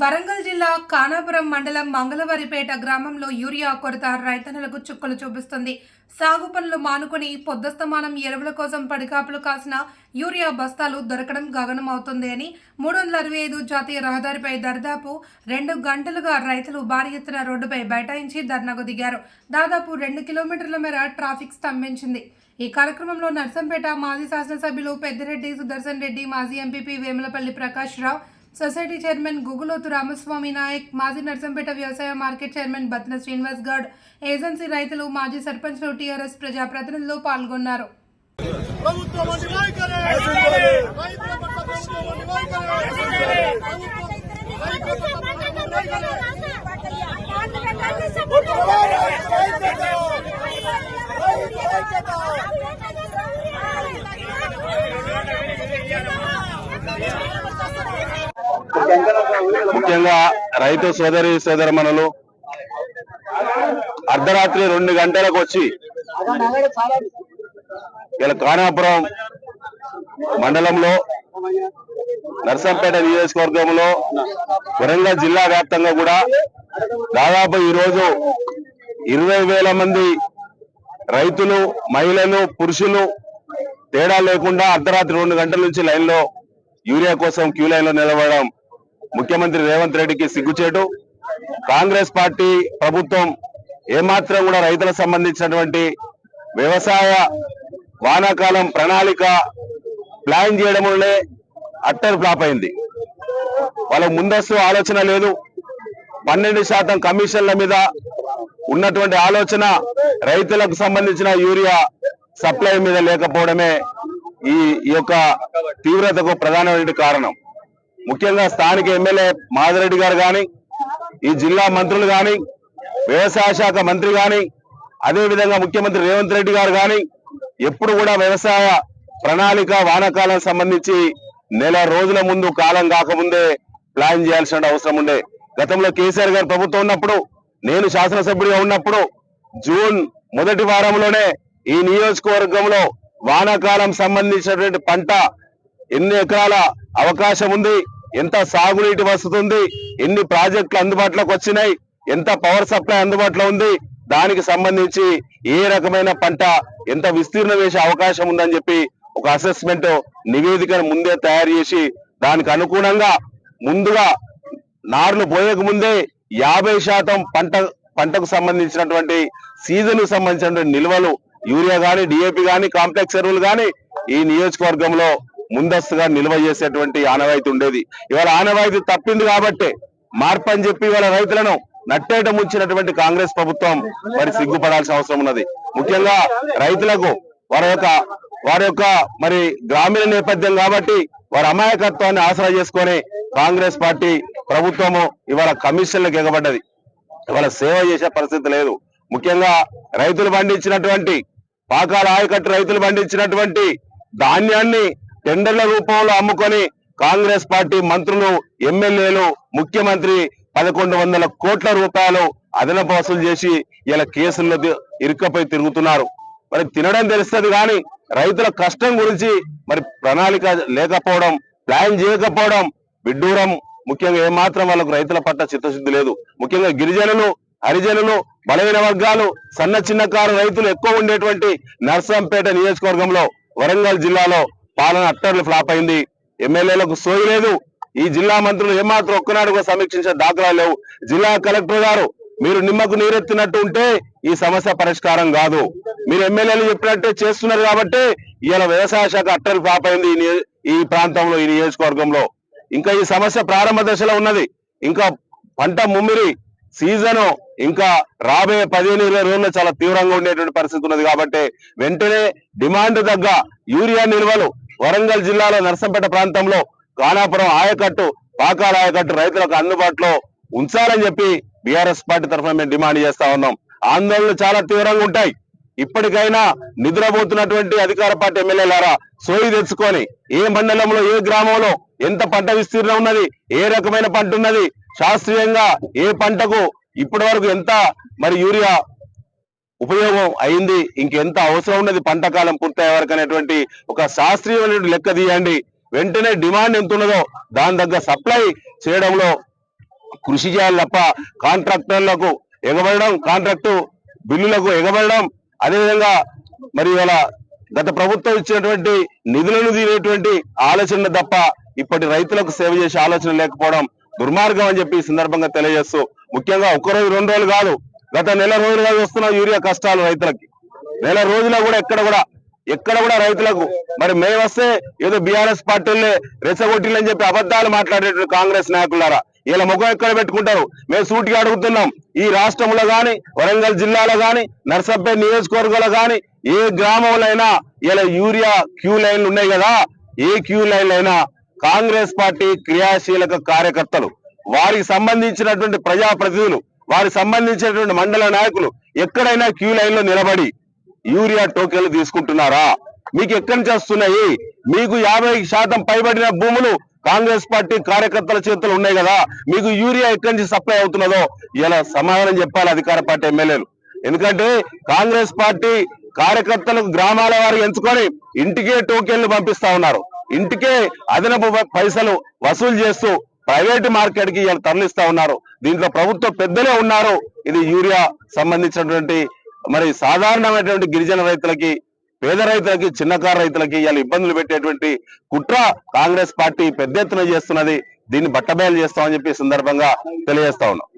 వరంగల్ జిల్లా కానాపురం మండలం మంగళవారిపేట గ్రామంలో యూరియా కొరత రైతన్నలకు చుక్కలు చూపిస్తుంది. సాగు పనులు మానుకుని పొద్దస్తమానం ఎరువుల కోసం పడికాపులు కాసిన యూరియా బస్తాలు దొరకడం గగనం అవుతుంది అని మూడు వందల అరవై ఐదు జాతీయ రహదారిపై దరిదాపు రెండు గంటలుగా రైతులు భారీ ఎత్తున రోడ్డుపై బైఠాయించి ధర్నాకు దిగారు. దాదాపు రెండు కిలోమీటర్ల మేర ట్రాఫిక్ స్తంభించింది. ఈ కార్యక్రమంలో నర్సంపేట మాజీ శాసనసభ్యులు పెద్దిరెడ్డి సుదర్శన్ రెడ్డి మాజీ MPP Vemulapalli Prakash Rao society chairman Guguloth Ramaswamy Naik మాజీ నర్సంపేట వ్యవసాయ market chairman Batna Srinivas Goud agency రైతులు మాజీ సర్పంచ్లు టీఆర్ఎస్ ప్రజాప్రతినిధులు పాల్గొన్నారు. ప్రభుత్వం వంటి వైఖరి రైతుల పట్ల ప్రభుత్వం వంటి వైఖరి ప్రభుత్వం రైతుల పట్ల ప్రభుత్వం వైఖరి ముఖ్యంగా రైతు సోదరి సోదరమణులు అర్ధరాత్రి రెండు గంటలకు వచ్చి ఇలా కానాపురం మండలంలో నర్సంపేట నియోజకవర్గంలో వరంగల్ జిల్లా వ్యాప్తంగా కూడా దాదాపు ఈరోజు ఇరవై వేల మంది రైతులు మహిళలు పురుషులు తేడా లేకుండా అర్ధరాత్రి రెండు గంటల నుంచి లైన్లో యూరియా కోసం క్యూ లైన్లో నిలబడడం ముఖ్యమంత్రి రేవంత్ రెడ్డికి సిగ్గుచేటు. కాంగ్రెస్ పార్టీ ప్రభుత్వం ఏమాత్రం కూడా రైతులకు సంబంధించినటువంటి వ్యవసాయ వానాకాలం ప్రణాళిక ప్లాన్ చేయడం వల్లే అట్టర్ ఫ్లాప్ అయింది. వాళ్ళ ముందస్తు ఆలోచన లేదు. పన్నెండు శాతం కమిషన్ల మీద ఉన్నటువంటి ఆలోచన రైతులకు సంబంధించిన యూరియా సప్లై మీద లేకపోవడమే ఈ యొక్క తీవ్రతకు ప్రధానమైన కారణం. ముఖ్యంగా స్థానిక ఎమ్మెల్యే మాదిరెడ్డి గారు కానీ ఈ జిల్లా మంత్రులు కానీ వ్యవసాయ శాఖ మంత్రి కానీ అదేవిధంగా ముఖ్యమంత్రి రేవంత్ రెడ్డి గారు కానీ ఎప్పుడు కూడా వ్యవసాయ ప్రణాళిక వానాకాలం సంబంధించి నెల రోజుల ముందు కాలం కాకముందే ప్లాన్ చేయాల్సిన అవసరం ఉండే. గతంలో కేసీఆర్ గారు ప్రభుత్వం ఉన్నప్పుడు నేను శాసనసభ్యుడిగా ఉన్నప్పుడు జూన్ మొదటి వారంలోనే ఈ నియోజకవర్గంలో వానాకాలం సంబంధించినటువంటి పంట ఎన్ని ఎకరాల అవకాశం ఉంది ఎంత సాగునీటి వస్తుంది ఎన్ని ప్రాజెక్టులు అందుబాటులోకి వచ్చినాయి? ఎంత పవర్ సప్లై అందుబాటులో ఉంది? దానికి సంబంధించి ఏ రకమైన పంట ఎంత విస్తీర్ణం వేసే అవకాశం ఉందని చెప్పి ఒక అసెస్మెంట్ నివేదికను ముందే తయారు చేసి దానికి అనుగుణంగా ముందుగా నార్లు పోయక ముందే యాభై శాతం పంట పంటకు సంబంధించినటువంటి సీజన్కు సంబంధించినటువంటి నిల్వలు యూరియా గాని డిఏపి గాని కాంప్లెక్స్ ఎరువులు గాని ఈ నియోజకవర్గంలో ముందస్తుగా నిల్వ చేసేటువంటి ఆనవాయితీ ఉండేది. ఇవాళ ఆనవాయితీ తప్పింది కాబట్టే మార్పు అని చెప్పి ఇవాళ రైతులను నట్టేట ముంచినటువంటి కాంగ్రెస్ ప్రభుత్వం మరి సిగ్గుపడాల్సిన అవసరం ఉన్నది. ముఖ్యంగా రైతులకు వారి యొక్క వారి యొక్క మరి గ్రామీణ నేపథ్యం కాబట్టి వారి అమాయకత్వాన్ని ఆసరా చేసుకొని కాంగ్రెస్ పార్టీ ప్రభుత్వము ఇవాళ కమిషన్లకు ఎగబడ్డది. ఇవాళ సేవ చేసే పరిస్థితి లేదు. ముఖ్యంగా రైతులు పండించినటువంటి పాకాల ఆయకట్టు రైతులు పండించినటువంటి ధాన్యాన్ని టెండర్ల రూపంలో అమ్ముకొని కాంగ్రెస్ పార్టీ మంత్రులు ఎమ్మెల్యేలు ముఖ్యమంత్రి పదకొండు వందల కోట్ల రూపాయలు అదనపు వసూలు చేసి ఇలా కేసుల్లో ఇరుక్కపై తిరుగుతున్నారు. మరి తినడం తెలుస్తుంది కానీ రైతుల కష్టం గురించి మరి ప్రణాళిక లేకపోవడం ప్లాన్ చేయకపోవడం విడ్డూరం. ముఖ్యంగా ఏమాత్రం వాళ్ళకు రైతుల పట్ల చిత్తశుద్ధి లేదు. ముఖ్యంగా గిరిజనులు హరిజనులు బలహీన వర్గాలు సన్న చిన్నకారు రైతులు ఎక్కువ ఉండేటువంటి నర్సంపేట నియోజకవర్గంలో వరంగల్ జిల్లాలో పాలన అట్టర్లు ఫ్లాప్ అయింది. ఎమ్మెల్యేలకు సోయి లేదు. ఈ జిల్లా మంత్రులు ఏమాత్రం ఒక్కనాడు కూడా సమీక్షించే దాఖలాలు లేవు. జిల్లా కలెక్టర్ గారు మీరు నిమ్మకు నీరెత్తినట్టు ఉంటే ఈ సమస్య పరిష్కారం కాదు. మీరు ఎమ్మెల్యేలు చెప్పినట్టే చేస్తున్నారు కాబట్టి ఇవాళ వ్యవసాయ శాఖ అట్టలు ఫ్లాప్ అయింది ఈ ప్రాంతంలో ఈ నియోజకవర్గంలో. ఇంకా ఈ సమస్య ప్రారంభ దశలో ఉన్నది. ఇంకా పంట ముమ్మిరి సీజను ఇంకా రాబోయే పదిహేను ఇరవై రోజుల్లో చాలా తీవ్రంగా ఉండేటువంటి పరిస్థితి ఉన్నది కాబట్టి వెంటనే డిమాండ్ తగ్గ యూరియా నిల్వలు వరంగల్ జిల్లాలో నర్సంపేట ప్రాంతంలో కానాపురం ఆయకట్టు పాకాల ఆయకట్టు రైతులకు అందుబాటులో ఉంచాలని చెప్పి బీఆర్ఎస్ పార్టీ తరఫున మేము డిమాండ్ చేస్తా ఉన్నాం. ఆందోళనలు చాలా తీవ్రంగా ఉంటాయి. ఇప్పటికైనా నిద్రపోతున్నటువంటి అధికార పార్టీ ఎమ్మెల్యేలారా సోయి తెచ్చుకొని ఏ మండలంలో ఏ గ్రామంలో ఎంత పంట విస్తీర్ణం ఉన్నది ఏ రకమైన పంట ఉన్నది శాస్త్రీయంగా ఏ పంటకు ఇప్పటి వరకు ఎంత మరి యూరియా ఉపయోగం అయింది ఇంకెంత అవసరం ఉన్నది పంట కాలం పూర్తయ్యే వరకు అనేటువంటి ఒక శాస్త్రీయమైన లెక్క తీయండి. వెంటనే డిమాండ్ ఎంత ఉన్నదో దాని తగ్గ సప్లై చేయడంలో కృషి చేయాలి తప్ప కాంట్రాక్టర్లకు ఎగబడడం కాంట్రాక్టు బిల్లులకు ఎగబడడం అదేవిధంగా మరి ఇవాళ గత ప్రభుత్వం ఇచ్చినటువంటి నిధులను తీరేటువంటి ఆలోచన తప్ప ఇప్పటి రైతులకు సేవ చేసే ఆలోచన లేకపోవడం దుర్మార్గం అని చెప్పి ఈ సందర్భంగా తెలియజేస్తూ ముఖ్యంగా ఒక్క రోజు రెండు రోజులు కాదు గత నెల రోజులుగా చూస్తున్న యూరియా కష్టాలు రైతులకి. నెల రోజుల కూడా ఎక్కడ కూడా ఎక్కడ కూడా రైతులకు మరి మేము వస్తే ఏదో బీఆర్ఎస్ పార్టీలే రెచ్చగొట్టిలని చెప్పి అబద్ధాలు మాట్లాడేటువంటి కాంగ్రెస్ నాయకులారా? ఇలా ముఖం ఎక్కడ పెట్టుకుంటారు? మేము సూటిగా అడుగుతున్నాం. ఈ రాష్ట్రంలో గాని వరంగల్ జిల్లాలో గాని నర్సంపేట నియోజకవర్గంలో గాని ఏ గ్రామంలో అయినా ఇలా యూరియా క్యూ లైన్లు ఉన్నాయి కదా? ఏ క్యూ లైన్లు అయినా కాంగ్రెస్ పార్టీ క్రియాశీలక కార్యకర్తలు వారికి సంబంధించినటువంటి ప్రజాప్రతినిధులు వారికి సంబంధించినటువంటి మండల నాయకులు ఎక్కడైనా క్యూ లైన్లో నిలబడి యూరియా టోకెన్లు తీసుకుంటున్నారా? మీకు ఎక్కడి నుంచి వస్తున్నాయి? మీకు యాభై శాతం పైబడిన భూములు కాంగ్రెస్ పార్టీ కార్యకర్తల చేతులు ఉన్నాయి కదా మీకు యూరియా ఎక్కడి నుంచి సప్లై అవుతున్నదో ఇలా సమాధానం చెప్పాలి అధికార పార్టీ ఎమ్మెల్యేలు. ఎందుకంటే కాంగ్రెస్ పార్టీ కార్యకర్తలకు గ్రామాల వారు ఎంచుకొని ఇంటికే టోకెన్లు పంపిస్తా ఉన్నారు. ఇంటికే అదనపు పైసలు వసూలు చేస్తూ ప్రైవేట్ మార్కెట్కి తరలిస్తా ఉన్నారు. దీంట్లో ప్రభుత్వ పెద్దలే ఉన్నారు. ఇది యూరియా సంబంధించినటువంటి మరి సాధారణమైనటువంటి గిరిజన రైతులకి పేద రైతులకి చిన్నకారు రైతులకి ఇలా ఇబ్బందులు పెట్టేటువంటి కుట్ర కాంగ్రెస్ పార్టీ పెద్ద ఎత్తున చేస్తున్నది. దీన్ని బట్టబయలు చేస్తామని చెప్పి సందర్భంగా తెలియజేస్తా ఉన్నాం.